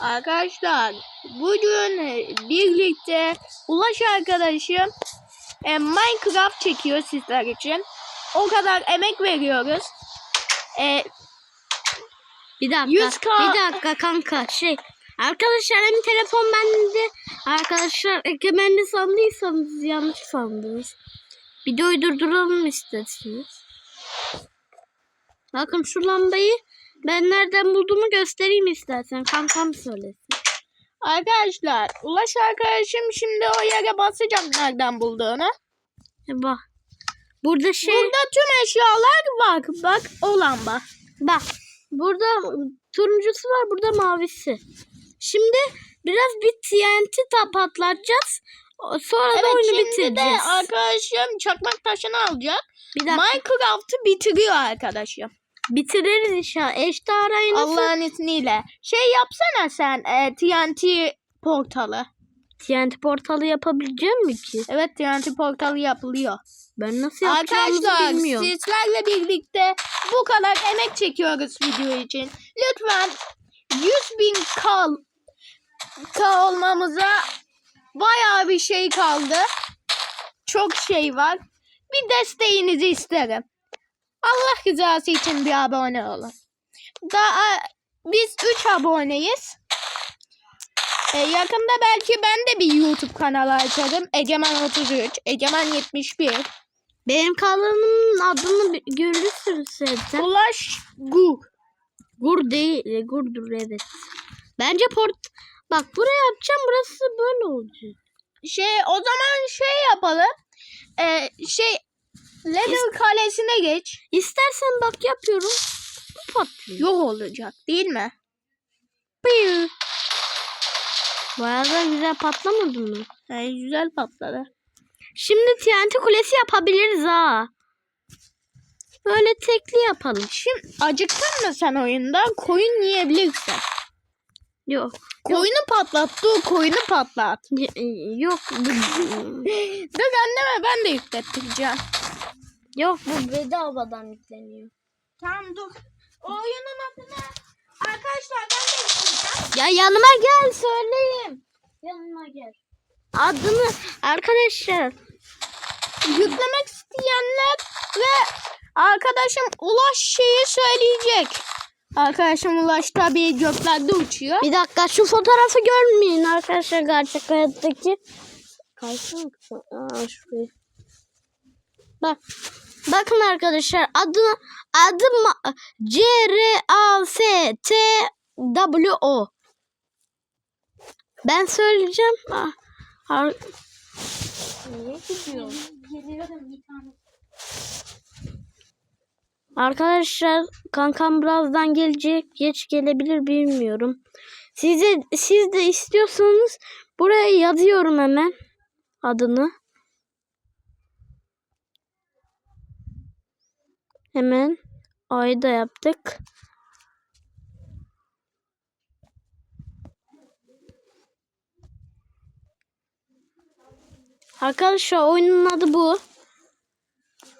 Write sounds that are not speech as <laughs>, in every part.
Arkadaşlar bugün birlikte Ulaş arkadaşım e, Minecraft çekiyor sizler için. O kadar emek veriyoruz. E, Bir dakika. 100K Bir dakika kanka. Şey. Arkadaşlar hem telefon bende. Arkadaşlar egemenli sandıysanız yanlış sandınız. Videoyu durduralım isterseniz. Bakın şu lambayı ben nereden bulduğumu göstereyim istersen. Kankam söylesin. arkadaşlar Ulaş arkadaşım şimdi o yere basacağım nereden bulduğunu. E bak. Burada şey. Burada tüm eşyalar var. Bak o lamba. Bak. Burada turuncusu var. Burada mavisi. Şimdi biraz bir TNT ta- patlatacağız. Sonra da Evet oyunu şimdi de bitireceğiz. arkadaşım çakmak taşını alacak. Minecraft'ı bitiriyor arkadaşım. Bitiririz inşallah. Eşte arayı nasıl? Allah'ın izniyle. Şey yapsana sen e, TNT portalı. TNT portalı yapabileceğim mi ki? Evet TNT portalı yapılıyor. Ben nasıl yapacağımızı Arkadaşlar bilmiyorum. sizlerle birlikte bu kadar emek çekiyoruz video için. Lütfen 100 bin kal ka olmamıza bayağı bir şey kaldı. Çok şey var. Bir desteğinizi isterim. Allah rızası için bir abone olun. Daha biz 3 aboneyiz. E, yakında belki ben de bir YouTube kanalı açarım. Egemen 33, Egemen 71. Benim kanalımın adını görürsünüz zaten. Ulaş Gu. Gur değil. e, Gurdur evet. Bence port... Bak buraya yapacağım. Burası böyle olacak. Şey o zaman şey yapalım. Ee, şey Level kalesine geç. İstersen bak yapıyorum. Bu patlıyor. Yok olacak değil mi? Piu. Bayağı da güzel patlamadı mı? Ay, güzel patladı. Şimdi TNT kulesi yapabiliriz ha. Böyle tekli yapalım. Şimdi acıktın mı sen oyundan? Koyun yiyebilirsin. Yok. Koyunu patlat. Dur koyunu patlat. Y- Yok. <laughs> Dur anneme ben de yüklettireceğim. Yok bu bedavadan yükleniyor. Tamam dur. O oyunun adını arkadaşlar ben de yükleyeceğim. Ya yanıma gel söyleyeyim. Yanıma gel. Adını arkadaşlar Yüklemek isteyenler ve arkadaşım Ulaş şeyi söyleyecek. Arkadaşım Ulaş tabii göklerde uçuyor. bir dakika şu fotoğrafı görmeyin arkadaşlar gerçek hayattaki. Kaysın mı? Aa şuraya. Bak. Bakın arkadaşlar adı adı C R A S T W O. Ben söyleyeceğim. Ar-. Arkadaşlar kankam birazdan gelecek. Geç gelebilir bilmiyorum. Size siz de istiyorsanız buraya yazıyorum hemen adını. Hemen ayı da yaptık. Arkadaşlar oyunun adı bu.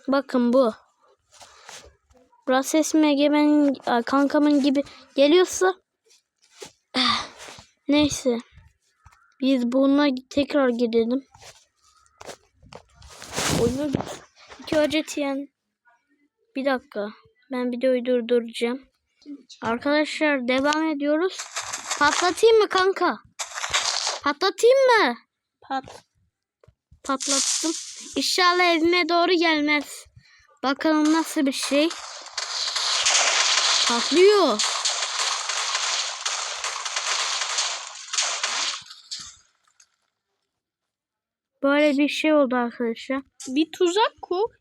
Bakın bu. Burası egemenin a, kankamın gibi geliyorsa eh, neyse biz buna tekrar girelim. Oyunu iki önce tiyen bir dakika ben videoyu durduracağım. Arkadaşlar devam ediyoruz. Patlatayım mı kanka? Patlatayım mı? Pat. Patlattım. İnşallah evime doğru gelmez. Bakalım nasıl bir şey. Patlıyor. Böyle bir şey oldu arkadaşlar. Bir tuzak kur.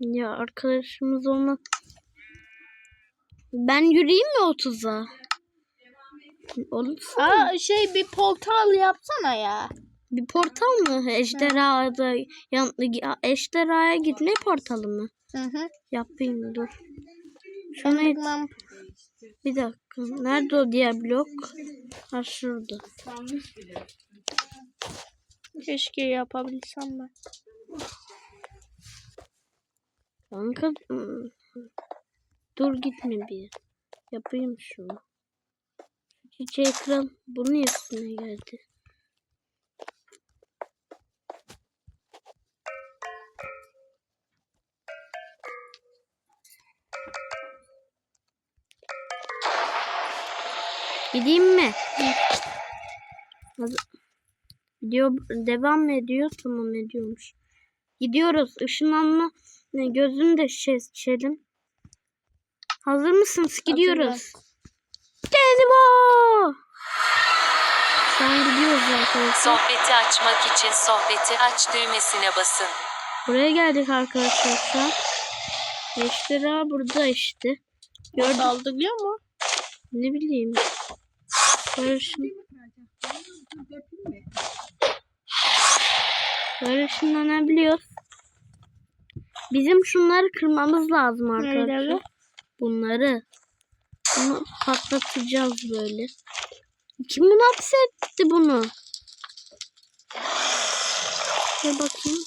Ya arkadaşımız ona... Ben yürüyeyim mi 30'a? Olursa Aa, şey bir portal yapsana ya. bir portal mı? Ejderhada yan, ejderhaya gitme portalı mı? Hı hı. Yapayım dur. Şunu et. Bir dakika. Nerede o diğer blok? Ha şurada. Keşke yapabilsem ben. Kanka ıı, dur gitme bir. Yapayım şunu. Çiçeği kral bunun üstüne geldi. Gideyim mi? Video devam ediyor? Tamam ediyormuş. Gidiyoruz. Işınlanma ne, gözünü de şişelim. Hazır mısınız? Gidiyoruz. Denimo! Şu an gidiyoruz arkadaşlar. Sohbeti açmak için sohbeti aç düğmesine basın. Buraya geldik arkadaşlar şu an. Eşlera burada işte. Gördüm. Saldırıyor mu? Ne bileyim. Barış'ın Barış'ın ne biliyoruz? Bizim şunları kırmamız lazım arkadaşlar. Bunları. Bunu patlatacağız böyle. Kim bunu hapsetti bunu? Bir bakayım.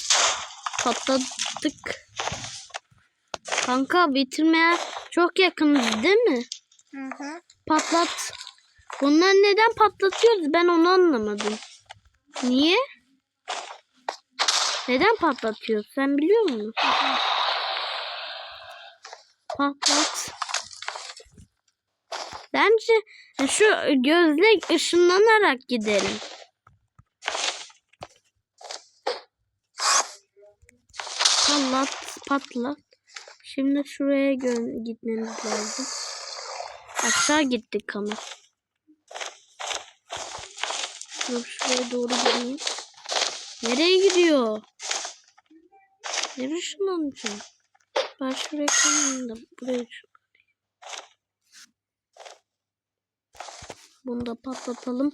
Patlattık. Kanka bitirmeye çok yakınız değil mi? Hı hı. Patlat. Bunları neden patlatıyoruz ben onu anlamadım. Niye? Neden patlatıyoruz sen biliyor musun? Patlat. Bence şu gözle ışınlanarak gidelim. Patlat, patlat. Şimdi şuraya gitmemiz lazım. Aşağı gittik ama. Dur şuraya doğru gideyim. Nereye gidiyor? Nereye ışınlanacağım? Ben şuraya koyayım da buraya. Bunu da patlatalım.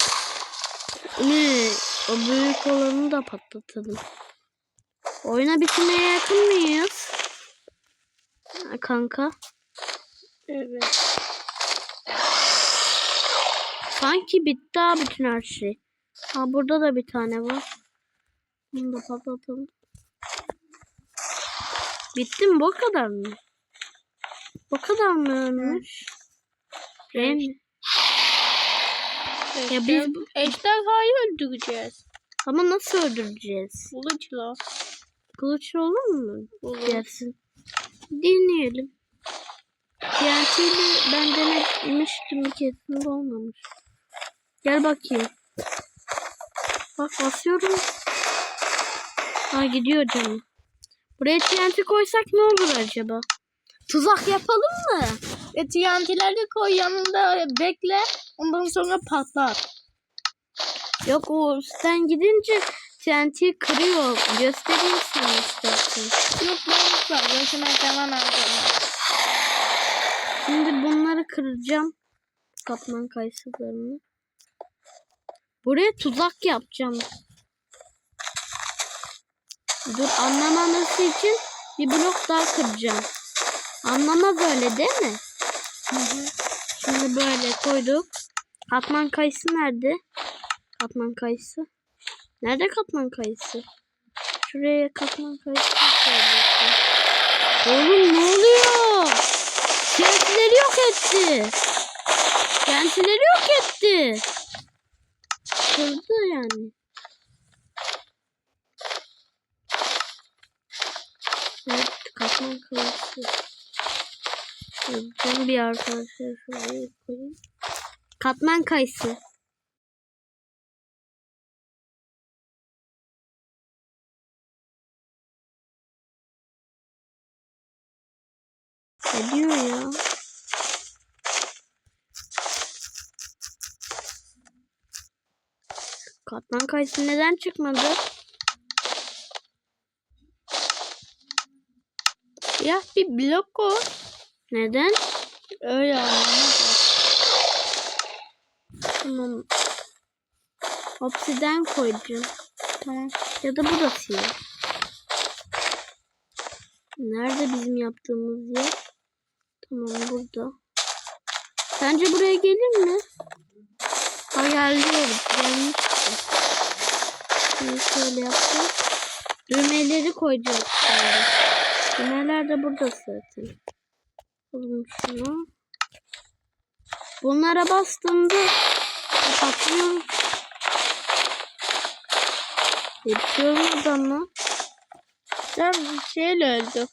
Ne? O büyük olanı da patlatalım. Oyuna bitirmeye yakın mıyız? Kanka. Evet. Sanki bitti ha bütün her şey. Ha burada da bir tane var. Bunu da patlatalım. Bitti mi? Bu kadar mı? Bu kadar mı ölmüş? Mi? Ya biz bu- Ejderhayı öldüreceğiz. ama nasıl öldüreceğiz? Kılıçla. Kılıç olur mu? Olur. Gelsin. Deneyelim. İle ben denemiştim kesin olmamış. Gel bakayım. Bak basıyorum. Ha gidiyor canım. Buraya TNT koysak ne olur acaba? Tuzak yapalım mı? Ve TNT'leri koy yanında bekle. Ondan sonra patlat. Yok o üstten gidince TNT kırıyor. Göstereyim sana istersen. Yok ben var. Görüşmek zaman alacağım. Şimdi bunları kıracağım. Kaplan kayısılarını. Buraya tuzak yapacağım. Dur anlamaması için bir blok daha kıracağım. Anlamaz öyle değil mi? Şimdi böyle koyduk. Katman kayısı nerede? Katman kayısı. Nerede katman kayısı? Şuraya katman kayısı koyuyorsun. Oğlum ne oluyor? Kentileri yok etti. Kentileri yok etti. Kırdı yani. Katman kayısı. Kırdım bir arkadaşlar şuraya koyayım. Katman kayısı. Ne diyor ya? Katman kayısı neden çıkmadı? Ya bir blok koy. Neden? Öyle anlamadım. Tamam. Obsiden koyacağım. Tamam. Ya da burası ya. Nerede bizim yaptığımız yer? Tamam burada. Sence buraya gelir mi? Ha geldi. Gelmişti. Şimdi şöyle yapacağız. Düğmeleri koyacağız şimdi. Düğmeler de burada zaten. Alalım şunu. Bunlara bastığımda Patlıyoruz. Yetişiyorum adamla. Sen şeyle öldü.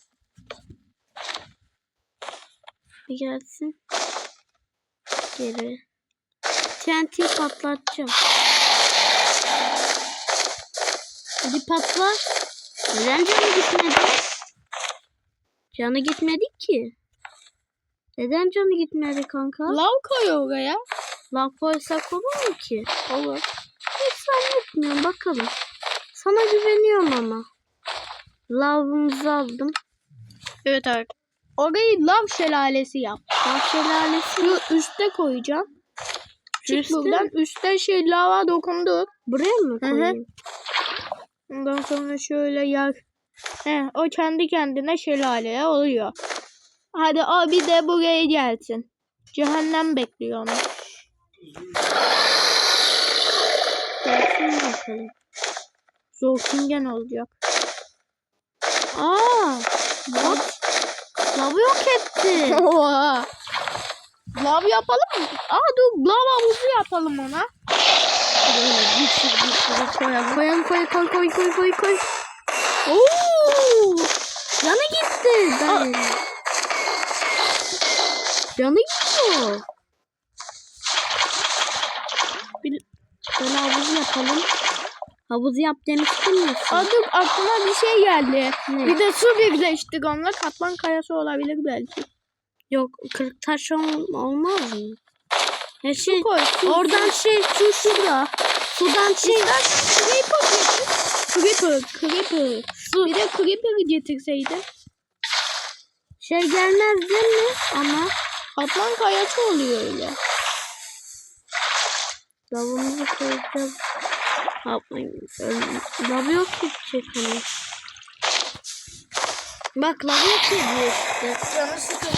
Bir gelsin. Geri. TNT patlatacağım. Hadi patla. Neden canı gitmedi? Canı gitmedi ki. Neden canı gitmedi kanka? Lav koy oraya. Lav koysak olur mu ki? Olur. Hiç zannetmiyorum bakalım. Sana güveniyorum ama. Lavımızı aldım. Evet abi. Orayı lav şelalesi yap. Lav şelalesi. Şu üste koyacağım. Çık Üste buradan. Üstte şey lava dokundu. Buraya mı Hı hı. koyayım? Ondan sonra şöyle yak. He, o kendi kendine şelale oluyor. Hadi o bir de buraya gelsin. Cehennem bekliyor onu. Gelsin bakalım. Zorkingen olacak. Aa! Lav, lavı yok etti. Oha. Lav yapalım mı? Aa dur lav havuzu yapalım ona. Bir sürü koyalım. Koyalım koy koy koy koy koy koy. Oo! Canı gitti. Ben... Canı gidiyor. Bir... Böyle havuz yapalım. Havuz yap demiştim ya. Dur aklıma bir şey geldi. Ne? Bir de su birleştik onunla katman kayası olabilir belki. Yok kırık taş ol- olmaz mı? Ya şey, Su koy. Su, oradan şey su şurada. Sudan şey. Creeper getir. Creeper, Creeper. Bir de Creeper getirseydin. Şey gelmez değil mi? Ama Katman kayası oluyor öyle. lavımızı koyacağız. Yapmayın. Lav yok edecek hani. Bak lav yok ediyor işte. Canı sıkılıyor.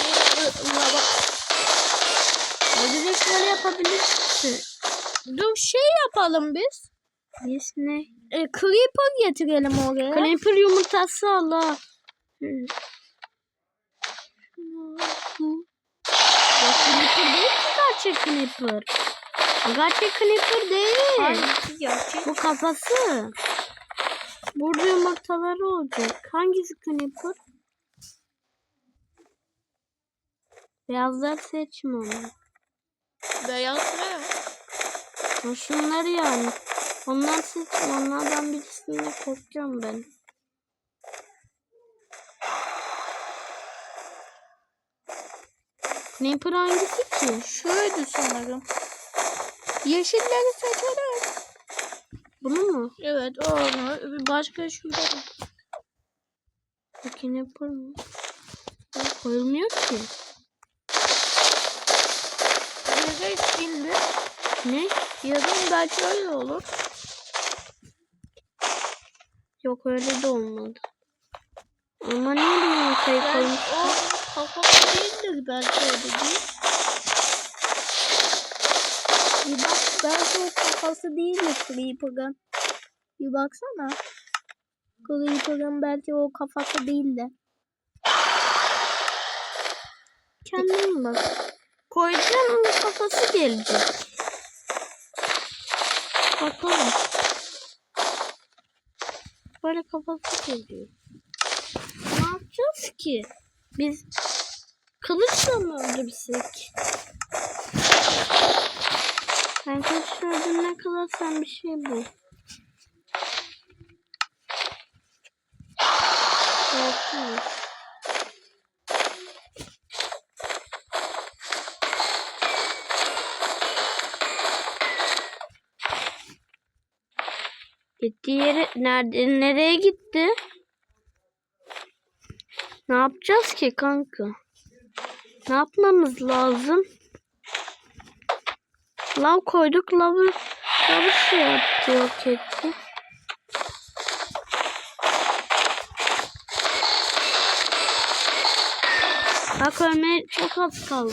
Ya direkt böyle yapabilirsin. Dur şey yapalım biz. Yes ne? E, Creeper getirelim oraya. Creeper yumurtası Allah. Ya Creeper değil ki gerçek Creeper. Gerçek Creeper değil. Hangisi gerçek? Bu kafası. Burada yumurtaları olacak. Hangisi Creeper? Beyazlar seçme onu. Beyaz ne? Şunları yani. Onlar seçme. Onlardan birisinde korkuyorum ben. Creeper hangisi ki? Şuydu sanırım. Yeşilleri seçelim. Bunu mu? Evet o onu. Başka şurada. Bu Creeper mı? Ya Koyulmuyor ki. Yere şimdi. Ne? Yarın belki öyle olur. Yok öyle de olmadı. Ama bu yumurtayı Ben koymuş? o kafası değildir belki öyle değil. Bir bak belki o kafası değildir Creeper'ın. Bir baksana. Creeper'ın belki o kafası değildi. Kendin bak. Koyacağım kafası gelecek. Bakalım. Böyle kafası geliyor. Ne yapacağız ki? Biz kılıçla mı öldürsek? Ben kılıçla öldürene kadar sen bir şey bul. Gitti yere nerede nereye gitti? Ne yapacağız ki kanka? Ne yapmamız lazım? Lav koyduk lavı lavı şey yaptı yok etti. Bak ölmeye çok az kaldı.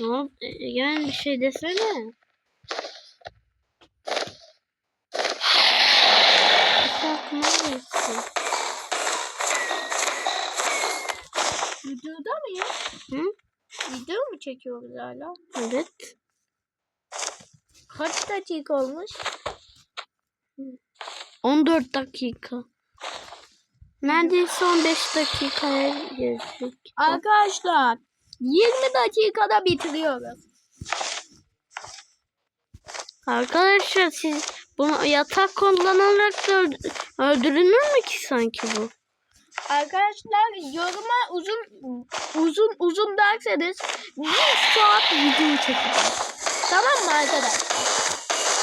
Ne oldu? Yani bir şey desene. Aklıma gelsin. Videoda mı ya? Hı? Video mu çekiyoruz hala? Evet. Kaç dakika olmuş? 14 dakika. Neredeyse 15 dakikaya gelecek. Arkadaşlar 20 dakikada bitiriyoruz. Arkadaşlar siz bunu yatak kullanarak öldürülür mü ki sanki bu? Arkadaşlar yoruma uzun uzun uzun derseniz bir saat video çekeceğiz. Tamam mı arkadaşlar?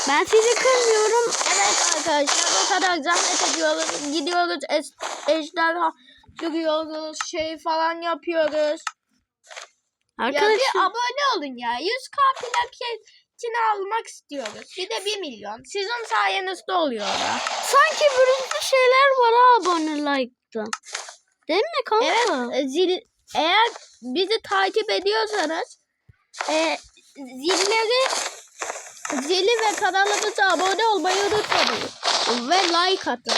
Ben sizi kırmıyorum. Evet arkadaşlar o kadar zahmet ediyoruz. Gidiyoruz es, ejderha duruyoruz. Şey falan yapıyoruz. Ya bir Arkadaşlar abone olun ya. 100k plaketini almak istiyoruz. Bir de 1 milyon. Sizin sayenizde oluyor da. sanki böyle şeyler var ha abone like'da. Değil mi kanka? Evet e, zil eğer bizi takip ediyorsanız e, zilleri zili ve kanalımıza abone olmayı unutmayın. Ve like atın.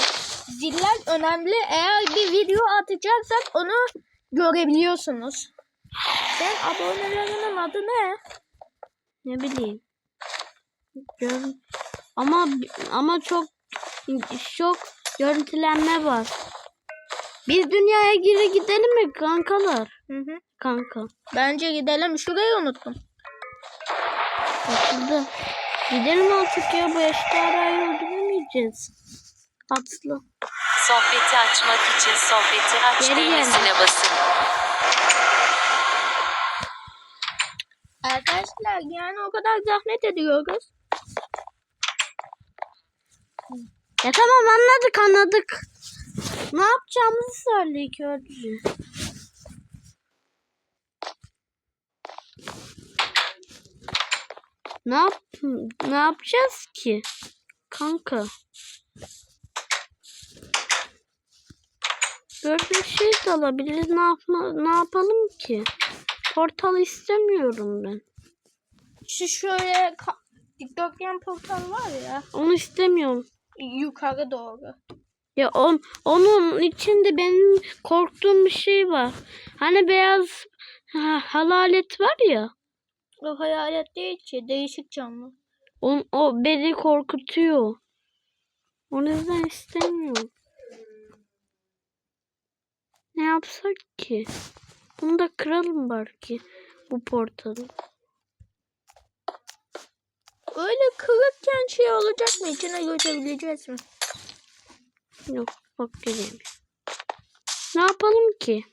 Ziller önemli. Eğer bir video atacaksak onu görebiliyorsunuz. Sen abonelerinin adı ne? Ne bileyim. Gör ama ama çok çok görüntülenme var. Biz dünyaya geri gidelim mi kankalar? Hı hı. Kanka. Bence gidelim. Şurayı unuttum. Atıldı. Gidelim artık ya bu eşyaları öldüremeyeceğiz. Atlı. Sohbeti açmak için sohbeti aç düğmesine basın. Arkadaşlar yani o kadar zahmet ediyoruz. Ya tamam anladık anladık. Ne yapacağımızı söyle ilk önce. Ne yap ne yapacağız ki? Kanka. Bir şey de alabiliriz. Ne yapma ne yapalım ki? Portal istemiyorum ben. Şu şöyle dikdörtgen portal var ya. Onu istemiyorum. Yukarı doğru. Ya on, onun içinde benim korktuğum bir şey var. Hani beyaz ha, halalet var ya. O hayalet değil ki. Değişik canlı. On, o beni korkutuyor. O yüzden istemiyorum. Ne yapsak ki? Bunu da kıralım belki. Bu portalı. Öyle kırıkken şey olacak mı? İçine göçebileceğiz mi? Yok bak geleyim. Ne yapalım ki?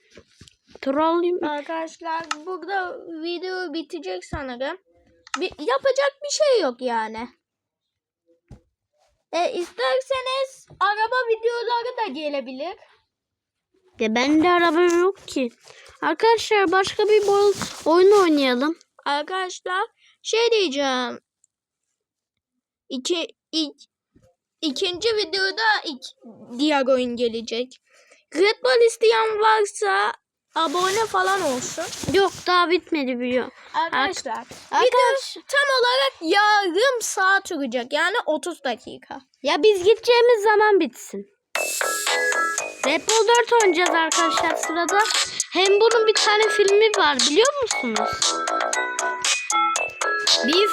Trollayayım. Arkadaşlar burada video bitecek sanırım. Bir, yapacak bir şey yok yani. E, isterseniz araba videoları da gelebilir. Ya bende araba yok ki. Arkadaşlar başka bir bol oyun oynayalım. Arkadaşlar şey diyeceğim. İki, ilk, ikinci videoda ilk, diğer oyun gelecek. Red Bull isteyen varsa abone falan olsun. Yok daha bitmedi biliyor. Arkadaşlar video Arkadaş tam olarak yarım saat sürecek. Yani 30 dakika. ya biz gideceğimiz zaman bitsin. Red Bull 4 oynayacağız arkadaşlar sırada. Hem bunun bir tane filmi var biliyor musunuz? Biz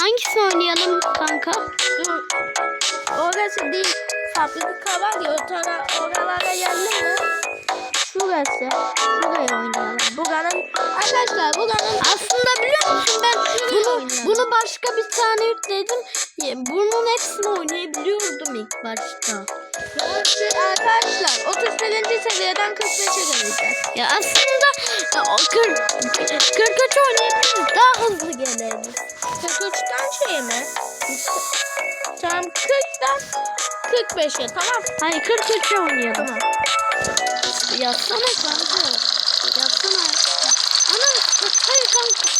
hangisini oynayalım kanka? Dur. Orası değil. Fabrika var ya o tara oralara geldim mi? Şurası. Şuraya oynayalım. Buranın arkadaşlar buranın Aslında biliyor musun ben bunu, oynayalım. bunu başka bir tane yükledim. Bunun hepsini oynayabiliyordum ilk başta. Burası arkadaşlar 31. seviyeden 45'e geleceğiz. Ya aslında ya, o 40, 43 oynayabiliriz. Daha hızlı geliriz. 43'ten şey mi? Tamam 40'tan 45'e tamam. Hayır 43 oynayalım. Tamam. Yapsana kanka. Yapsana. Ana hayır kanka.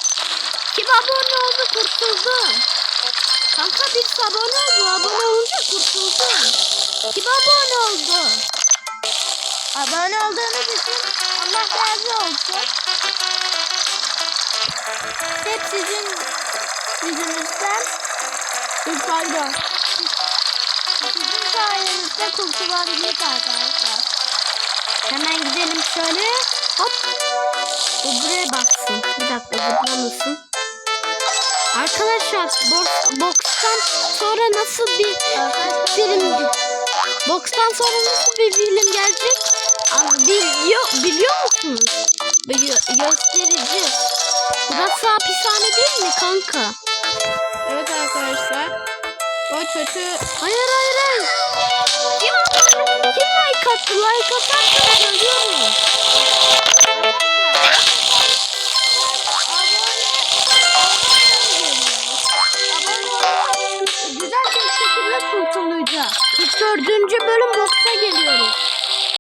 Kim abone oldu kurtuldum. Kanka bir abone oldu. Abone olunca kurtuldum. Kim abone oldu? Abone olduğunuz için Allah razı olsun. Hep sizin yüzünüzden bir pardon. Sizin sayenizde kurtulabildik arkadaşlar. Hemen gidelim şöyle. Hop. Bu buraya baksın. Bir dakika zıplamasın. Arkadaşlar boks, bokstan sonra nasıl bir film bokstan sonra nasıl bir film gelecek? Biliyor, biliyor musunuz? Biliyor, göstereceğiz. Burası hapishane değil mi kanka? arkadaşlar. O kötü... Hayır hayır hayır. Kim, kim like attı? Like atarsanız ölüyorum. Güzel bir şekilde kurtulacağız. 44. bölüm boksa geliyoruz.